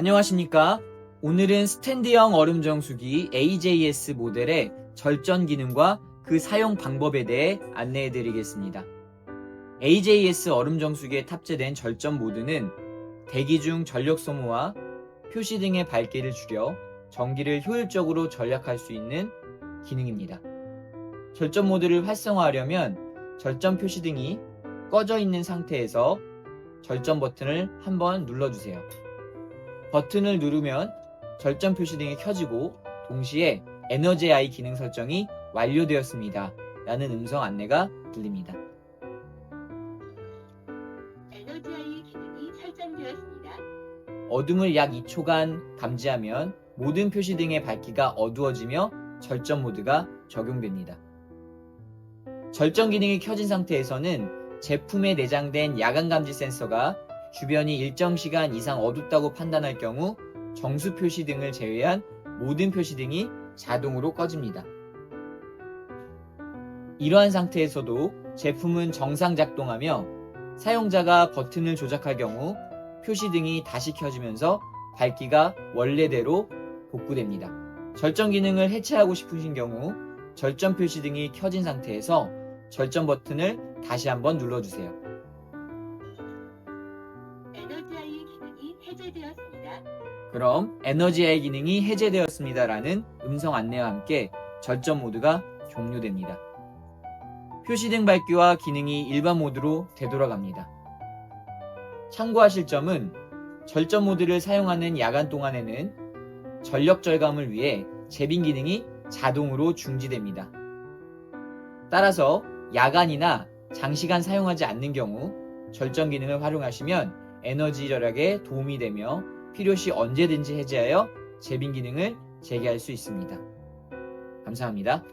안녕하십니까. 오늘은 스탠드형 얼음 정수기 AJS 모델의 절전 기능과 그 사용 방법에 대해 안내해 드리겠습니다. AJS 얼음 정수기에 탑재된 절전 모드는 대기 중 전력 소모와 표시 등의 밝기를 줄여 전기를 효율적으로 절약할 수 있는 기능입니다. 절전 모드를 활성화하려면 절전 표시 등이 꺼져 있는 상태에서 절전 버튼을 한번 눌러주세요. 버튼을 누르면 절전 표시 등이 켜지고 동시에 에너지 아이 기능 설정이 완료되었습니다. 라는 음성 안내가 들립니다. 에너지 아이 기능이 설정되었습니다. 어둠을 약 2초간 감지하면 모든 표시 등의 밝기가 어두워지며 절전 모드가 적용됩니다. 절전 기능이 켜진 상태에서는 제품에 내장된 야간 감지 센서가 주변이 일정 시간 이상 어둡다고 판단할 경우 정수 표시 등을 제외한 모든 표시 등이 자동으로 꺼집니다. 이러한 상태에서도 제품은 정상 작동하며 사용자가 버튼을 조작할 경우 표시 등이 다시 켜지면서 밝기가 원래대로 복구됩니다. 절전 기능을 해체하고 싶으신 경우 절전 표시 등이 켜진 상태에서 절전 버튼을 다시 한번 눌러주세요. 에너지아이 기능이 해제되었습니다. 그럼 에너지의 기능이 해제되었습니다라는 음성 안내와 함께 절전 모드가 종료됩니다. 표시등 밝기와 기능이 일반 모드로 되돌아갑니다. 참고하실 점은 절전 모드를 사용하는 야간 동안에는 전력 절감을 위해 재빈 기능이 자동으로 중지됩니다. 따라서 야간이나 장시간 사용하지 않는 경우 절전 기능을 활용하시면 에너지 절약에 도움이 되며 필요시 언제든지 해제하여 재빈 기능을 재개할 수 있습니다. 감사합니다.